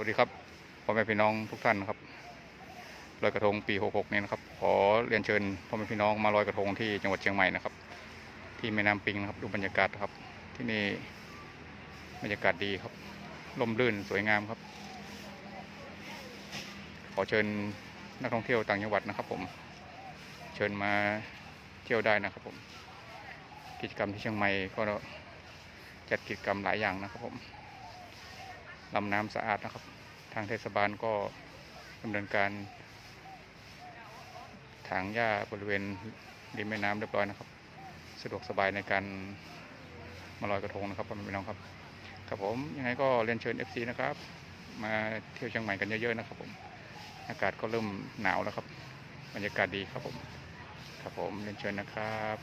วัสดีครับพ่อแม่พี่น้องทุกท่านครับลอยกระทงปี 66เนี่ยนะครับ ขอเรียนเชิญพ่อแม่พี่น้องมาลอยกระทงที่จังหวัดเชียงใหม่นะครับ ที่แม่น้ำปิงนะครับดูบรรยากาศครับ ที่นี่บรรยากาศดีครับลมรื่นสวยงามครับ ขอเชิญนักท่องเที่ยวต่างจังหวัดนะครับ ผม เชิญมาเที่ยวได้นะครับ ผม กิจกรรมที่เชียงใหม่ก็จัดกิจกรรมหลายอย่างนะครับผม ลำน้ำสะอาดนะครับ ทางเทศบาลก็ดำเนินการถางหญ้าบริเวณริมแม่น้ำเรียบร้อยนะครับ สะดวกสบายในการมาลอยกระทงนะครับพ่อแม่พี่น้องครับ ครับผมยังไงก็เรียนเชิญ FC นะครับ มาเที่ยวเชียงใหม่กันเยอะๆนะครับผมอากาศก็เริ่มหนาวแล้วครับ บรรยากาศดีครับผม ครับผมเรียนเชิญนะครับ